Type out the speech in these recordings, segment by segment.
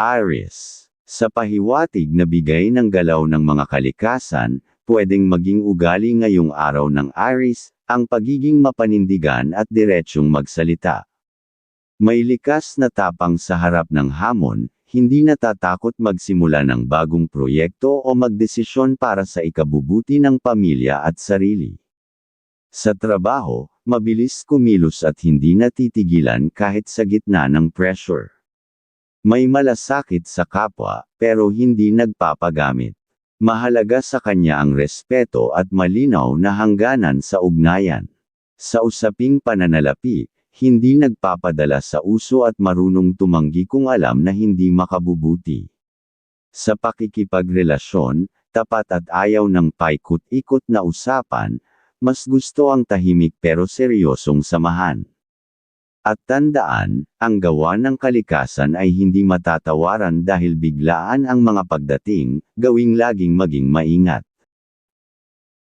Aries. Sa pahiwatig na bigay ng galaw ng mga kalikasan, pwedeng maging ugali ngayong araw ng Aries, ang pagiging mapanindigan at diretsyong magsalita. May likas na tapang sa harap ng hamon, hindi natatakot magsimula ng bagong proyekto o magdesisyon para sa ikabubuti ng pamilya at sarili. Sa trabaho, mabilis kumilos at hindi natitigilan kahit sa gitna ng pressure. May malasakit sa kapwa, pero hindi nagpapagamit. Mahalaga sa kanya ang respeto at malinaw na hangganan sa ugnayan. Sa usaping pananalapi, hindi nagpapadala sa uso at marunong tumanggi kung alam na hindi makabubuti. Sa pakikipagrelasyon, tapat at ayaw ng paikot-ikot na usapan, mas gusto ang tahimik pero seryosong samahan. At tandaan, ang gawa ng kalikasan ay hindi matatawaran dahil biglaan ang mga pagdating, gawing laging maging maingat.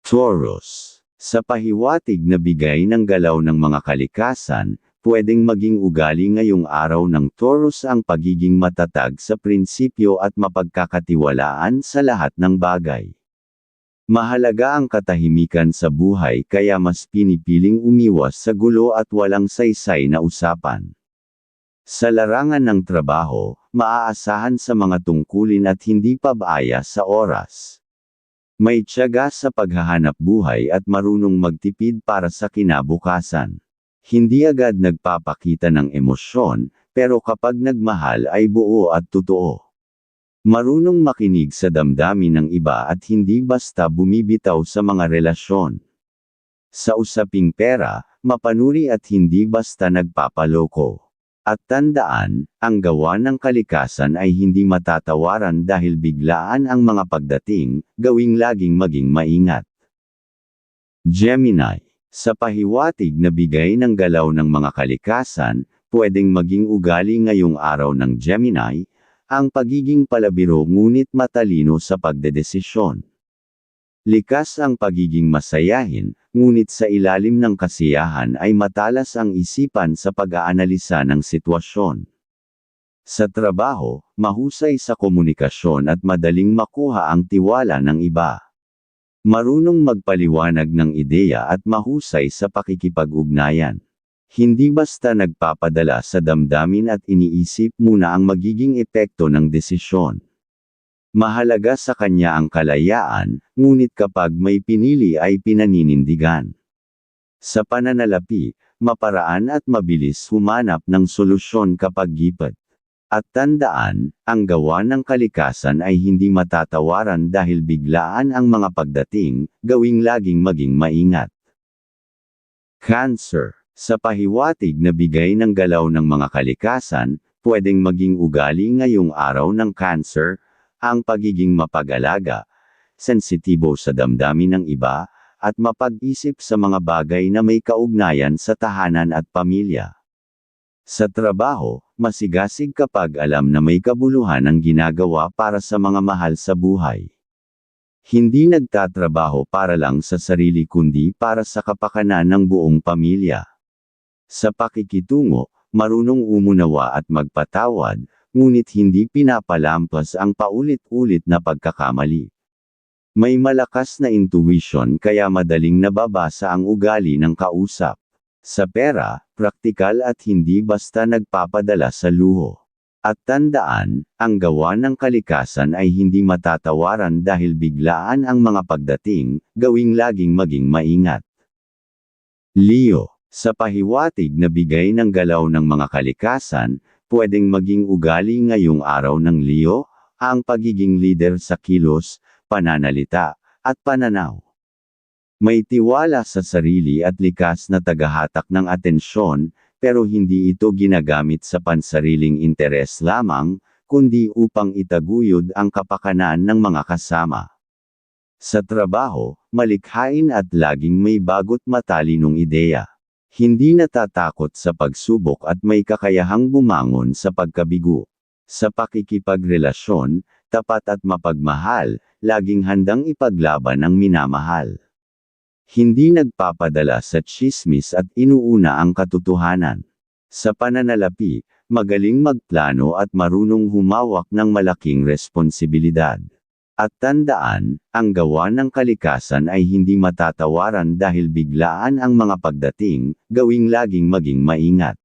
Taurus. Sa pahiwatig na bigay ng galaw ng mga kalikasan, pwedeng maging ugali ngayong araw ng Taurus ang pagiging matatag sa prinsipyo at mapagkakatiwalaan sa lahat ng bagay. Mahalaga ang katahimikan sa buhay kaya mas pinipiling umiwas sa gulo at walang saysay na usapan. Sa larangan ng trabaho, maaasahan sa mga tungkulin at hindi pabaaya sa oras. May tiyaga sa paghahanap buhay at marunong magtipid para sa kinabukasan. Hindi agad nagpapakita ng emosyon, pero kapag nagmahal ay buo at totoo. Marunong makinig sa damdamin ng iba at hindi basta bumibitaw sa mga relasyon. Sa usaping pera, mapanuri at hindi basta nagpapaloko. At tandaan, ang gawa ng kalikasan ay hindi matatawaran dahil biglaan ang mga pagdating, gawing laging maging maingat. Gemini. Sa pahiwatig na bigay ng galaw ng mga kalikasan, pwedeng maging ugali ngayong araw ng Gemini, ang pagiging palabiro ngunit matalino sa pagdedesisyon. Likas ang pagiging masayahin, ngunit sa ilalim ng kasiyahan ay matalas ang isipan sa pag-aanalisa ng sitwasyon. Sa trabaho, mahusay sa komunikasyon at madaling makuha ang tiwala ng iba. Marunong magpaliwanag ng ideya at mahusay sa pakikipag-ugnayan. Hindi basta nagpapadala sa damdamin at iniisip muna ang magiging epekto ng desisyon. Mahalaga sa kanya ang kalayaan, ngunit kapag may pinili ay pinaninindigan. Sa pananalapi, maparaan at mabilis humanap ng solusyon kapag gipat. At tandaan, ang gawa ng kalikasan ay hindi matatawaran dahil biglaan ang mga pagdating, gawing laging maging maingat. Cancer. Sa pahiwatig na bigay ng galaw ng mga kalikasan, pwedeng maging ugali ngayong araw ng cancer, ang pagiging mapag-alaga, sensitibo sa damdamin ng iba, at mapag-isip sa mga bagay na may kaugnayan sa tahanan at pamilya. Sa trabaho, masigasig kapag alam na may kabuluhan ang ginagawa para sa mga mahal sa buhay. Hindi nagtatrabaho para lang sa sarili kundi para sa kapakanan ng buong pamilya. Sa pakikitungo, marunong umunawa at magpatawad, ngunit hindi pinapalampas ang paulit-ulit na pagkakamali. May malakas na intuition kaya madaling nababasa ang ugali ng kausap. Sa pera, praktikal at hindi basta nagpapadala sa luho. At tandaan, ang gawa ng kalikasan ay hindi matatawaran dahil biglaan ang mga pagdating, gawing laging maging maingat. Leo, sa pahiwatig na bigay ng galaw ng mga kalikasan, pwedeng maging ugali ngayong araw ng Leo, ang pagiging leader sa kilos, pananalita, at pananaw. May tiwala sa sarili at likas na tagahatak ng atensyon, pero hindi ito ginagamit sa pansariling interes lamang, kundi upang itaguyod ang kapakanan ng mga kasama. Sa trabaho, malikhain at laging may bagot matalinong ideya. Hindi natatakot sa pagsubok at may kakayahang bumangon sa pagkabigo. Sa pakikipagrelasyon, tapat at mapagmahal, laging handang ipaglaban ang minamahal. Hindi nagpapadala sa chismis at inuuna ang katotohanan. Sa pananalapi, magaling magplano at marunong humawak ng malaking responsibilidad. At tandaan, ang gawa ng kalikasan ay hindi matatawaran dahil biglaan ang mga pagdating, gawing laging maging maingat.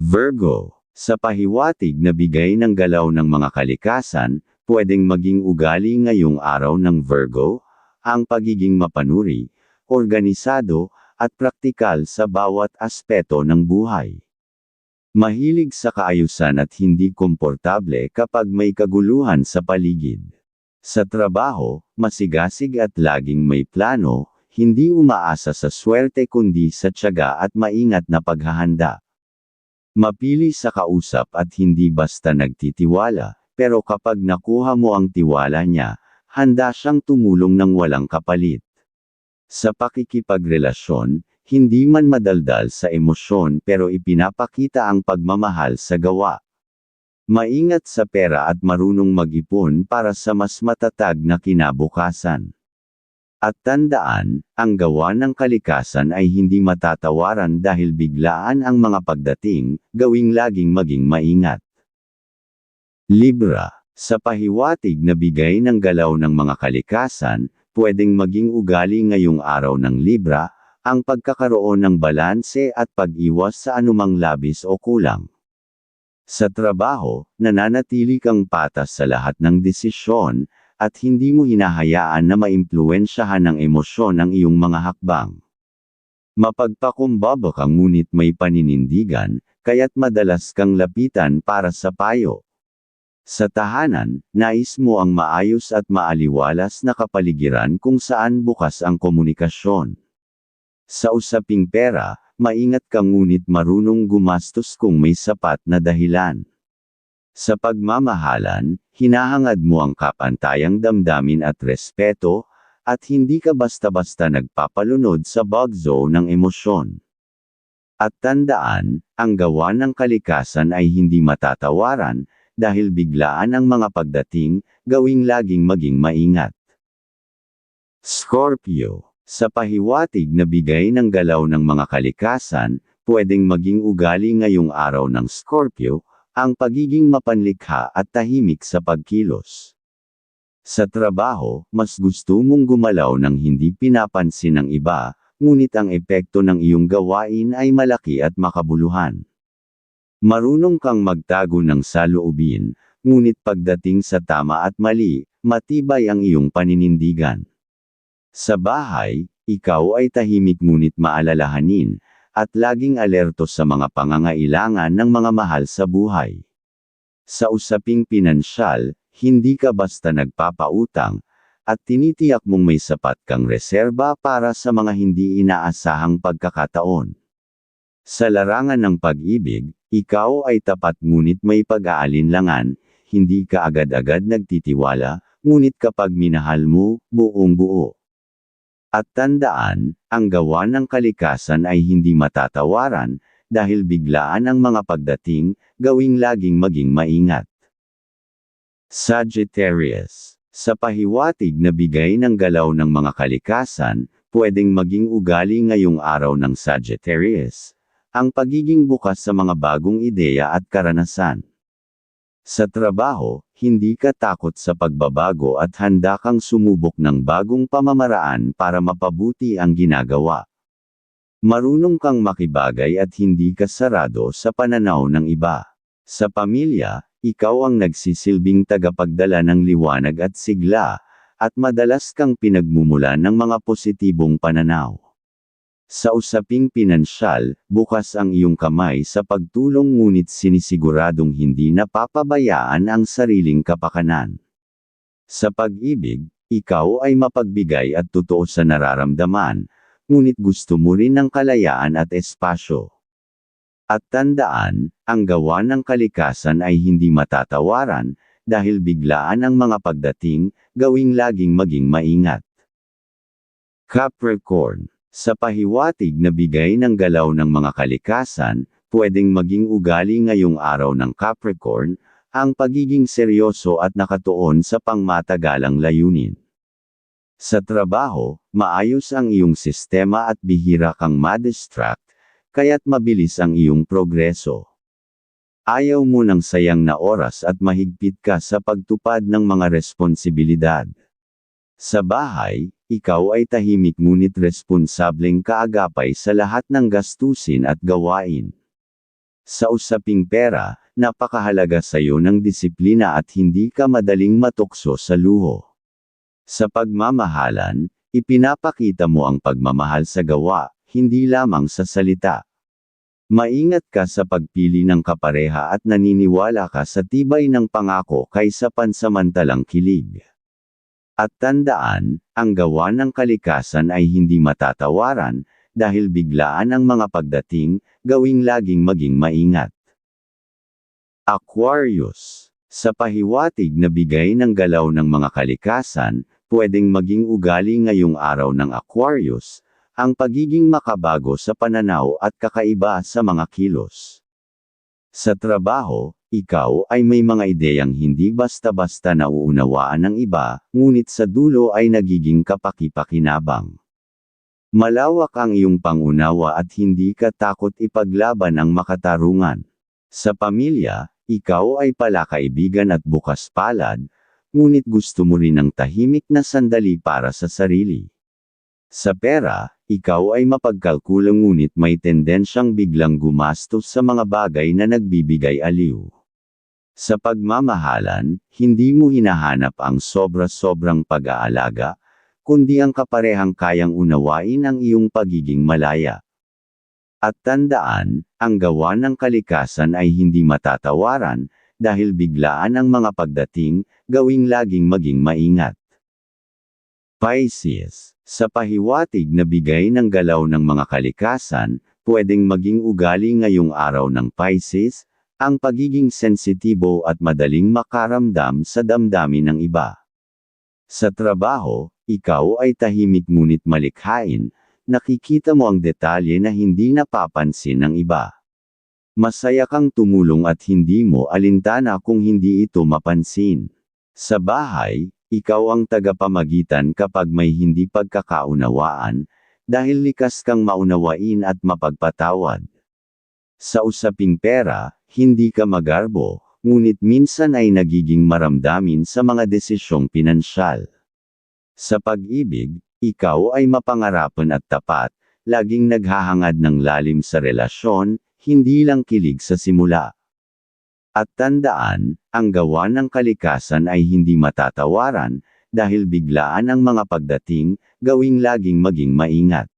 Virgo, sa pahiwatig na bigay ng galaw ng mga kalikasan, pwedeng maging ugali ngayong araw ng Virgo, ang pagiging mapanuri, organisado, at praktikal sa bawat aspeto ng buhay. Mahilig sa kaayusan at hindi komportable kapag may kaguluhan sa paligid. Sa trabaho, masigasig at laging may plano, hindi umaasa sa swerte kundi sa tiyaga at maingat na paghahanda. Mapili sa kausap at hindi basta nagtitiwala, pero kapag nakuha mo ang tiwala niya, handa siyang tumulong ng walang kapalit. Sa pakikipagrelasyon, hindi man madaldal sa emosyon pero ipinapakita ang pagmamahal sa gawa. Maingat sa pera at marunong mag-ipon para sa mas matatag na kinabukasan. At tandaan, ang gawa ng kalikasan ay hindi matatawaran dahil biglaan ang mga pagdating, gawing laging maging maingat. Libra, sa pahiwatig na bigay ng galaw ng mga kalikasan, pwedeng maging ugali ngayong araw ng Libra, ang pagkakaroon ng balanse at pag-iwas sa anumang labis o kulang. Sa trabaho, nananatili kang patas sa lahat ng desisyon, at hindi mo hinahayaan na maimpluensyahan ng emosyon ang iyong mga hakbang. Mapagpakumbaba ka ngunit may paninindigan, kaya't madalas kang lapitan para sa payo. Sa tahanan, nais mo ang maayos at maaliwalas na kapaligiran kung saan bukas ang komunikasyon. Sa usaping pera, maingat ka ngunit marunong gumastos kung may sapat na dahilan. Sa pagmamahalan, hinahangad mo ang kapantayang damdamin at respeto, at hindi ka basta-basta nagpapalunod sa bug zone ng emosyon. At tandaan, ang gawa ng kalikasan ay hindi matatawaran, dahil biglaan ang mga pagdating, gawing laging maging maingat. Scorpio sa pahiwatig na bigay ng galaw ng mga kalikasan, pwedeng maging ugali ngayong araw ng Scorpio, ang pagiging mapanlikha at tahimik sa pagkilos. Sa trabaho, mas gusto mong gumalaw ng hindi pinapansin ng iba, ngunit ang epekto ng iyong gawain ay malaki at makabuluhan. Marunong kang magtago ng saloobin, ngunit pagdating sa tama at mali, matibay ang iyong paninindigan. Sa bahay, ikaw ay tahimik ngunit maalalahanin, at laging alerto sa mga pangangailangan ng mga mahal sa buhay. Sa usaping pinansyal, hindi ka basta nagpapautang, at tinitiyak mong may sapat kang reserba para sa mga hindi inaasahang pagkakataon. Sa larangan ng pag-ibig, ikaw ay tapat ngunit may pag-aalinlangan, hindi ka agad-agad nagtitiwala, ngunit kapag minahal mo, buong buo. At tandaan, ang gawa ng kalikasan ay hindi matatawaran, dahil biglaan ang mga pagdating, gawing laging maging maingat. Sagittarius Sa pahiwatig na bigay ng galaw ng mga kalikasan, pwedeng maging ugali ngayong araw ng Sagittarius, ang pagiging bukas sa mga bagong ideya at karanasan. Sa trabaho, hindi ka takot sa pagbabago at handa kang sumubok ng bagong pamamaraan para mapabuti ang ginagawa. Marunong kang makibagay at hindi ka sarado sa pananaw ng iba. Sa pamilya, ikaw ang nagsisilbing tagapagdala ng liwanag at sigla, at madalas kang pinagmumulan ng mga positibong pananaw. Sa usaping pinansyal, bukas ang iyong kamay sa pagtulong ngunit sinisiguradong hindi napapabayaan ang sariling kapakanan. Sa pag-ibig, ikaw ay mapagbigay at totoo sa nararamdaman, ngunit gusto mo rin ng kalayaan at espasyo. At tandaan, ang gawa ng kalikasan ay hindi matatawaran, dahil biglaan ang mga pagdating, gawing laging maging maingat. Capricorn sa pahiwatig na bigay ng galaw ng mga kalikasan, pwedeng maging ugali ngayong araw ng Capricorn, ang pagiging seryoso at nakatuon sa pangmatagalang layunin. Sa trabaho, maayos ang iyong sistema at bihira kang madistract, kaya't mabilis ang iyong progreso. Ayaw mo ng sayang na oras at mahigpit ka sa pagtupad ng mga responsibilidad. Sa bahay, ikaw ay tahimik ngunit responsableng kaagapay sa lahat ng gastusin at gawain. Sa usaping pera, napakahalaga sa iyo ng disiplina at hindi ka madaling matukso sa luho. Sa pagmamahalan, ipinapakita mo ang pagmamahal sa gawa, hindi lamang sa salita. Maingat ka sa pagpili ng kapareha at naniniwala ka sa tibay ng pangako kaysa pansamantalang kilig. At tandaan, ang gawa ng kalikasan ay hindi matatawaran, dahil biglaan ang mga pagdating, gawing laging maging maingat. Aquarius Sa pahiwatig na bigay ng galaw ng mga kalikasan, pwedeng maging ugali ngayong araw ng Aquarius, ang pagiging makabago sa pananaw at kakaiba sa mga kilos. Sa trabaho, ikaw ay may mga ideyang hindi basta-basta nauunawaan ng iba, ngunit sa dulo ay nagiging kapaki-pakinabang. Malawak ang iyong pangunawa at hindi ka takot ipaglaban ang makatarungan. Sa pamilya, ikaw ay palakaibigan at bukas palad, ngunit gusto mo rin ng tahimik na sandali para sa sarili. Sa pera, ikaw ay mapagkalkulang ngunit may tendensyang biglang gumastos sa mga bagay na nagbibigay aliw. Sa pagmamahalan, hindi mo hinahanap ang sobra-sobrang pag-aalaga, kundi ang kaparehang kayang unawain ang iyong pagiging malaya. At tandaan, ang gawa ng kalikasan ay hindi matatawaran, dahil biglaan ang mga pagdating, gawing laging maging maingat. Pisces Sa pahiwatig na bigay ng galaw ng mga kalikasan, pwedeng maging ugali ngayong araw ng Pisces, ang pagiging sensitibo at madaling makaramdam sa damdamin ng iba. Sa trabaho, ikaw ay tahimik ngunit malikhain, nakikita mo ang detalye na hindi napapansin ng iba. Masaya kang tumulong at hindi mo alintana kung hindi ito mapansin. Sa bahay, ikaw ang tagapamagitan kapag may hindi pagkakaunawaan, dahil likas kang maunawain at mapagpatawad. Sa usaping pera, hindi ka magarbo, ngunit minsan ay nagiging maramdamin sa mga desisyong pinansyal. Sa pag-ibig, ikaw ay mapangarapan at tapat, laging naghahangad ng lalim sa relasyon, hindi lang kilig sa simula. At tandaan, ang gawa ng kalikasan ay hindi matatawaran, dahil biglaan ang mga pagdating, gawing laging maging maingat.